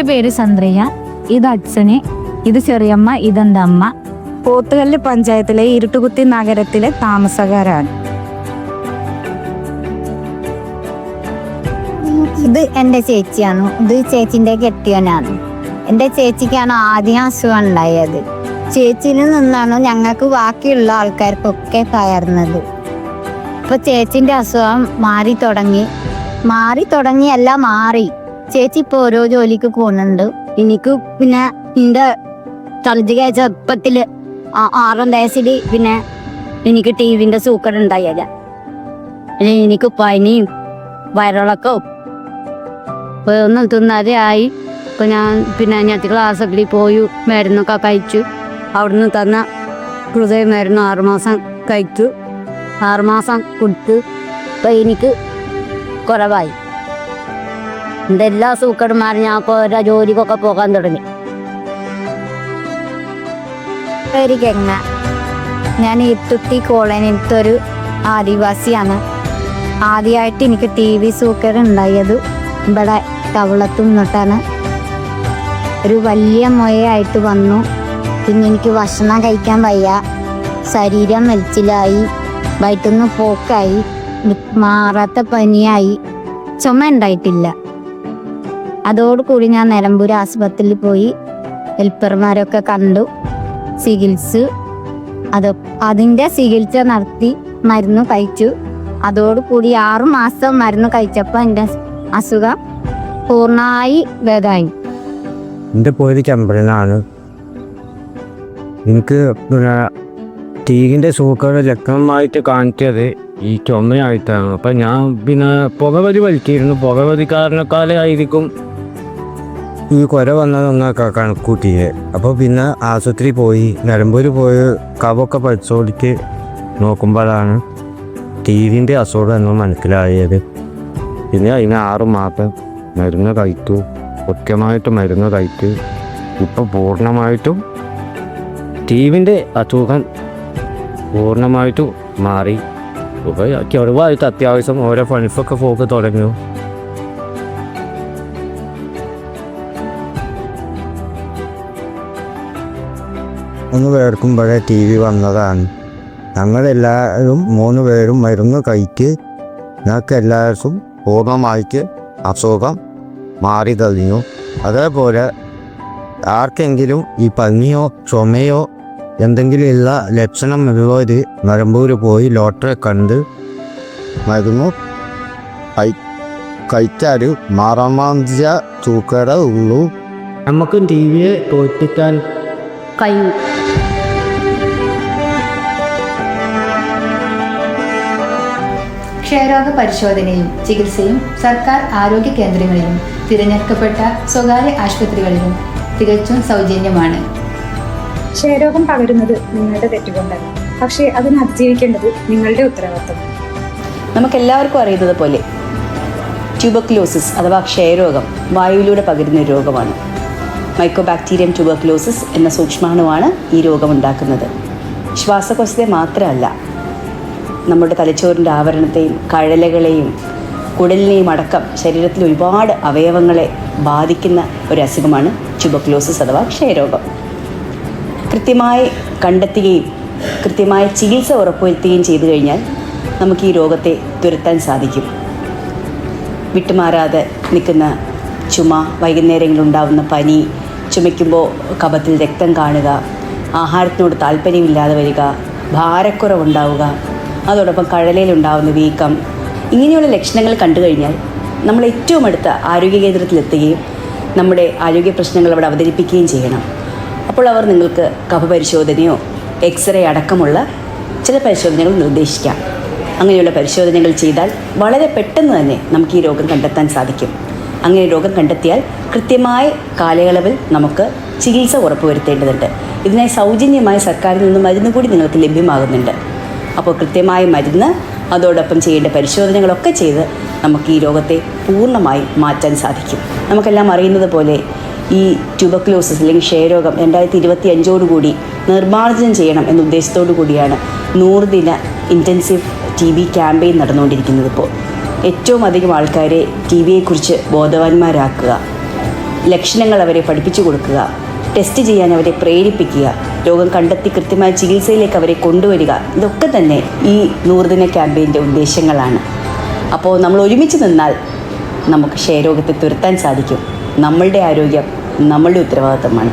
എന്റെ പേര് ചന്ദ്രയ്യ ഇത് അച്ഛനെ. ഇത് ചെറിയമ്മ ഇതെന്റെ അമ്മ. പോത്തുകല്ല് പഞ്ചായത്തിലെ ഇരുട്ടുകുത്തി നഗരത്തിലെ താമസക്കാരാണ്. ഇത് എന്റെ ചേച്ചിയാണ്. ഇത് ചേച്ചിന്റെ കെട്ടിയനാണ്. എന്റെ ചേച്ചിക്കാണ് ആദ്യം അസുഖം ഉണ്ടായത്. ചേച്ചിയിൽ നിന്നാണ് ഞങ്ങൾക്ക് ബാക്കിയുള്ള ആൾക്കാർക്കൊക്കെ കയറുന്നത് ഇപ്പൊ ചേച്ചിന്റെ അസുഖം മാറി തുടങ്ങി. മാറി തുടങ്ങി അല്ല മാറി. ചേച്ചി ഇപ്പൊ ഓരോ ജോലിക്ക് പോകുന്നുണ്ട്. എനിക്ക് പിന്നെ എന്റെ തലജിക ചെറുപ്പത്തിൽ ആറാം വയസ്സിൽ പിന്നെ എനിക്ക് ടി വിന്റെ സൂക്കട് ഉണ്ടായില്ല എനിക്ക് പനിയും വയറിളക്കവും ഇപ്പൊ ഒന്നും തിന്നാതെ ആയി. ഇപ്പൊ ഞാൻ പിന്നെ ഞാൻ ക്ലാസ്സൊക്കെ പോയി മരുന്നൊക്കെ കഴിച്ചു. അവിടുന്ന് തന്ന ഹൃദയ മരുന്ന് ആറുമാസം കഴിച്ചു. ആറുമാസം കൊടുത്ത് ഇപ്പൊ എനിക്ക് കുറവായി. എന്റെ എല്ലാ സൂക്കടുമാരും ഞാൻ ഓരോ ജോലിക്കൊക്കെ പോകാൻ തുടങ്ങി. ഒരു ഗംഗ. ഞാൻ ഇത്തുത്തി കോളനിയിലത്തെ ഒരു ആദിവാസിയാണ്. ആദ്യമായിട്ട് എനിക്ക് ടി വി സൂക്കർ ഉണ്ടായത് ഇവിടെ തവളത്തു നിന്നിട്ടാണ് ഒരു വലിയ മുയയായിട്ട് വന്നു. പിന്നെ എനിക്ക് ഭക്ഷണം കഴിക്കാൻ വയ്യ. ശരീരം മെലിച്ചിലായി വയറ്റുനിന്ന് പോക്കായി. മാറാത്ത പനിയായി. ചുമ ഉണ്ടായിട്ടില്ല. അതോടുകൂടി ഞാൻ നിലമ്പൂർ ആശുപത്രിയിൽ പോയി ഹെൽപ്പർമാരൊക്കെ കണ്ടു. ചികിത്സ. അത് അതിന്റെ ചികിത്സ നടത്തി മരുന്ന് കഴിച്ചു. അതോടുകൂടി ആറു മാസം മരുന്ന് കഴിച്ചപ്പോൾ എന്റെ അസുഖം പൂർണമായി ഭേദമായി. എന്റെ പേര് ചമ്പരനാണ് എനിക്ക് തീകിന്റെ സൂക്കർ ലക്ഷണമായിട്ട് കാണിച്ചത് ഈ ചുമയായിട്ടാണ്. അപ്പം ഞാൻ പിന്നെ പുകവലി വലിച്ചിരുന്നു. പുകവലി കാരണക്കാലം ആയിരിക്കും ഈ കുര വന്നതൊന്നൊക്കെ കണക്കൂട്ടിയത് അപ്പോൾ പിന്നെ ആശുപത്രി പോയി. നിലമ്പൂർ പോയി കവൊക്കെ പരിശോധിച്ച് നോക്കുമ്പോഴാണ് ടീവിന്റെ അസുഖം എന്ന് മനസ്സിലായത്. പിന്നെ അതിന് ആറ് മാസം മരുന്ന് കഴിച്ചു. കൃത്യമായിട്ട് മരുന്ന് കഴിച്ചു ഇപ്പം പൂർണമായിട്ടും ടീവിന്റെ അസുഖം പൂർണമായിട്ടും മാറി. ഇപ്പോൾ അത്യാവശ്യം ഓരോ പണിപ്പൊക്കെ പോക്ക് തുടങ്ങി. മൂന്ന് പേർക്കുമ്പോഴേ ടി വി വന്നതാണ്. ഞങ്ങളെല്ലാവരും മൂന്ന് പേരും മരുന്ന് കഴിച്ച് ഞങ്ങൾക്ക് എല്ലാവർക്കും പൂർണമായിട്ട് അസുഖം മാറി കഴിഞ്ഞു അതേപോലെ ആർക്കെങ്കിലും ഈ പനിയോ ചുമയോ എന്തെങ്കിലും ഉള്ള ലക്ഷണം ഉള്ളവർ നിലമ്പൂർ പോയി ലോട്ടറി കണ്ട് മരുന്ന് കഴി കഴിച്ചാൽ മാറാമാന്തിയ തൂക്കട ഉള്ളൂ. നമുക്കും ടി വിയെ തോൽപ്പിക്കാൻ കഴിയും. ക്ഷയരോഗ പരിശോധനയും ചികിത്സയും സർക്കാർ ആരോഗ്യ കേന്ദ്രങ്ങളിലും തിരഞ്ഞെടുക്കപ്പെട്ട സ്വകാര്യ ആശുപത്രികളിലും തികച്ചും സൗജന്യമാണ്. ക്ഷയരോഗം പകരുന്നത് നിങ്ങളുടെ തെറ്റുകൊണ്ടല്ല. പക്ഷേ അതിനെ അതിജീവിക്കേണ്ടത് നിങ്ങളുടെ ഉത്തരവാദിത്തം. നമുക്കെല്ലാവർക്കും അറിയുന്നത് പോലെ ട്യൂബക്ലോസിസ് അഥവാ ക്ഷയരോഗം വായുവിലൂടെ പകരുന്ന ഒരു രോഗമാണ്. മൈക്കോബാക്ടീരിയം ട്യൂബക്ലോസിസ് എന്ന സൂക്ഷ്മാണുവാണ് ഈ രോഗമുണ്ടാക്കുന്നത്. ശ്വാസകോശത്തെ മാത്രമല്ല നമ്മുടെ തലച്ചോറിന്റെ ആവരണത്തെയും കഴലകളെയും കുടലിനെയും അടക്കം ശരീരത്തിലെ ഒരുപാട് അവയവങ്ങളെ ബാധിക്കുന്ന ഒരു അസുഖമാണ് ട്യൂബക്ലോസിസ് അഥവാ ക്ഷയരോഗം. കൃത്യമായി കണ്ടെത്തുകയും കൃത്യമായ ചികിത്സ ഉറപ്പുവരുത്തുകയും ചെയ്തു കഴിഞ്ഞാൽ നമുക്ക് ഈ രോഗത്തെ തുരത്താൻ സാധിക്കും. വിട്ടുമാറാതെ നിൽക്കുന്ന ചുമ വൈകുന്നേരങ്ങളിൽ ഉണ്ടാകുന്ന പനി ചുമയ്ക്കുമ്പോൾ കഫത്തിൽ രക്തം കാണുക ആഹാരത്തിനോട് താല്പര്യമില്ലാതെ വരിക ഭാരക്കുറവുണ്ടാവുക അതോടൊപ്പം കഴലയിലുണ്ടാവുന്ന വീക്കം ഇങ്ങനെയുള്ള ലക്ഷണങ്ങൾ കണ്ടു കഴിഞ്ഞാൽ നമ്മൾ ഏറ്റവും അടുത്ത ആരോഗ്യ കേന്ദ്രത്തിലെത്തുകയും നമ്മുടെ ആരോഗ്യ പ്രശ്നങ്ങൾ അവിടെ അവതരിപ്പിക്കുകയും ചെയ്യണം. അപ്പോൾ അവർ നിങ്ങൾക്ക് കഫ പരിശോധനയോ എക്സ്റേ അടക്കമുള്ള ചില പരിശോധനകൾ നിർദ്ദേശിക്കാം. അങ്ങനെയുള്ള പരിശോധനകൾ ചെയ്താൽ വളരെ പെട്ടെന്ന് തന്നെ നമുക്ക് ഈ രോഗം കണ്ടെത്താൻ സാധിക്കും. അങ്ങനെ രോഗം കണ്ടെത്തിയാൽ കൃത്യമായ കാലയളവിൽ നമുക്ക് ചികിത്സ ഉറപ്പുവരുത്തേണ്ടതുണ്ട്. ഇതിനായി സൗജന്യമായി സർക്കാരിൽ നിന്ന് മരുന്ന് കൂടി നിങ്ങൾക്ക് ലഭ്യമാകുന്നുണ്ട്. അപ്പോൾ കൃത്യമായ മരുന്ന് അതോടൊപ്പം ചെയ്യേണ്ട പരിശോധനകളൊക്കെ ചെയ്ത് നമുക്ക് ഈ രോഗത്തെ പൂർണമായി മാറ്റാൻ സാധിക്കും. നമുക്കെല്ലാം അറിയുന്നത് പോലെ ഈ ട്യൂബക്ലോസിസ് അല്ലെങ്കിൽ ക്ഷയരോഗം രണ്ടായിരത്തി ഇരുപത്തി അഞ്ചോടുകൂടി നിർമ്മാർജനം ചെയ്യണം എന്ന ഉദ്ദേശത്തോടു കൂടിയാണ് നൂറ് ദിന ഇന്റൻസീവ് ടി ബി ക്യാമ്പയിൻ നടന്നുകൊണ്ടിരിക്കുന്നത് ഇപ്പോൾ. ഏറ്റവും അധികം ആൾക്കാരെ ടി വിയെക്കുറിച്ച് ബോധവാന്മാരാക്കുക ലക്ഷണങ്ങൾ അവരെ പഠിപ്പിച്ചു കൊടുക്കുക ടെസ്റ്റ് ചെയ്യാൻ അവരെ പ്രേരിപ്പിക്കുക രോഗം കണ്ടെത്തി കൃത്യമായ ചികിത്സയിലേക്ക് അവരെ കൊണ്ടുവരിക. ഇതൊക്കെ തന്നെ ഈ നൂറുദിന ക്യാമ്പയിന്റെ ഉദ്ദേശങ്ങളാണ്. അപ്പോൾ നമ്മൾ ഒരുമിച്ച് നിന്നാൽ നമുക്ക് ക്ഷയരോഗത്തെ തുരത്താൻ സാധിക്കും. നമ്മളുടെ ആരോഗ്യം നമ്മളുടെ ഉത്തരവാദിത്തമാണ്.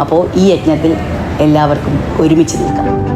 അപ്പോൾ ഈ യജ്ഞത്തിൽ എല്ലാവർക്കും ഒരുമിച്ച് നിൽക്കാം.